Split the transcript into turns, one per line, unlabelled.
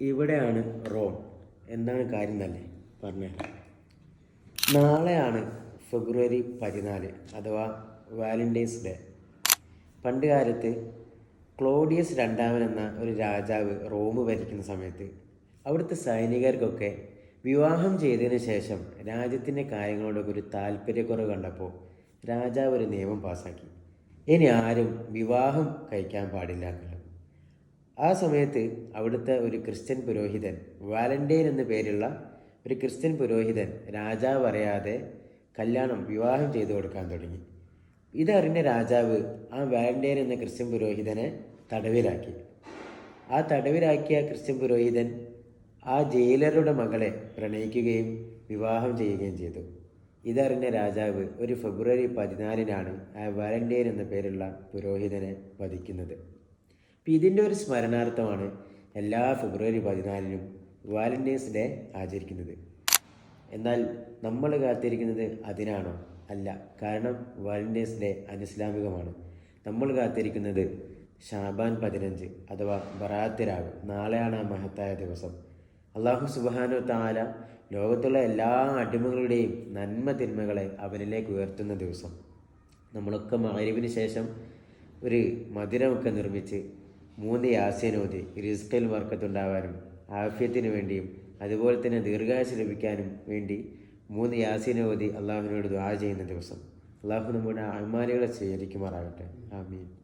ഇവിടെയാണ് റോം എന്താണ് കാര്യം തന്നെ പറഞ്ഞേ. നാളെയാണ് ഫെബ്രുവരി പതിനാല് അഥവാ വാലന്റൈൻസ് ഡേ. പണ്ട് കാലത്ത് ക്ലോഡിയസ് രണ്ടാമൻ എന്ന ഒരു രാജാവ് റോം ഭരിക്കുന്ന സമയത്ത് അവിടുത്തെ സൈനികർക്കൊക്കെ വിവാഹം ചെയ്തതിന് ശേഷം രാജ്യത്തിന്റെ കാര്യങ്ങളോടൊക്കെ ഒരു താല്പര്യക്കുറവ് കണ്ടപ്പോൾ രാജാവ് ഒരു നിയമം പാസാക്കി. ഇനി ആരും വിവാഹം കഴിക്കാൻ പാടില്ല ആ സമയത്ത് അവിടുത്തെ ഒരു ക്രിസ്ത്യൻ പുരോഹിതൻ വാലന്റൈൻ എന്ന പേരുള്ള ഒരു ക്രിസ്ത്യൻ പുരോഹിതൻ രാജാവ് അറിയാതെ കല്യാണം വിവാഹം ചെയ്തു കൊടുക്കാൻ തുടങ്ങി. ഇതറിഞ്ഞ രാജാവ് ആ വാലന്റൈൻ എന്ന ക്രിസ്ത്യൻ പുരോഹിതനെ തടവിലാക്കി. ആ തടവിലാക്കിയ ക്രിസ്ത്യൻ പുരോഹിതൻ ആ ജയിലറുടെ മകളെ പ്രണയിക്കുകയും വിവാഹം ചെയ്യുകയും ചെയ്തു. ഇതറിഞ്ഞ രാജാവ് ഒരു ഫെബ്രുവരി പതിനാലിനാണ് ആ വാലന്റൈൻ എന്ന പേരുള്ള പുരോഹിതനെ വധിക്കുന്നത്. അപ്പം ഇതിന്റെ ഒരു സ്മരണാർത്ഥമാണ് എല്ലാ ഫെബ്രുവരി പതിനാലിനും വാലന്റൈൻസ് ഡേ ആചരിക്കുന്നത്. എന്നാൽ നമ്മൾ കാത്തിരിക്കുന്നത് അതിനാണോ അല്ല കാരണം വാലന്റൈൻസ് ഡേ അനിസ്ലാമികമാണ്. നമ്മൾ കാത്തിരിക്കുന്നത് ഷാബാൻ പതിനഞ്ച് അഥവാ ബറാത്ത് രാവ് നാളെയാണ് ആ മഹത്തായ ദിവസം. അള്ളാഹു സുബാനു താല ലോകത്തുള്ള എല്ലാ അടിമകളുടെയും നന്മ തിന്മകളെ അവനിലേക്ക് ഉയർത്തുന്ന ദിവസം. നമ്മളൊക്കെ മകരവിന് ശേഷം ഒരു മധുരമൊക്കെ നിർമ്മിച്ച് മൂന്ന് യാസ്യനോതി റിസ്കിൽ വർക്കത്തുണ്ടാവാനും ആഫ്യത്തിന് വേണ്ടിയും അതുപോലെ തന്നെ ദീർഘായുസ് ലഭിക്കാനും വേണ്ടി മൂന്ന് യാസ്യനോതി അള്ളാഹുവിനോട് ദ്വാ ചെയ്യുന്ന ദിവസം. അള്ളാഹു നമ്മുടെ അഭിമാനികളെ സ്വീകരിക്കുമാറാകട്ടെ. ആമീൻ.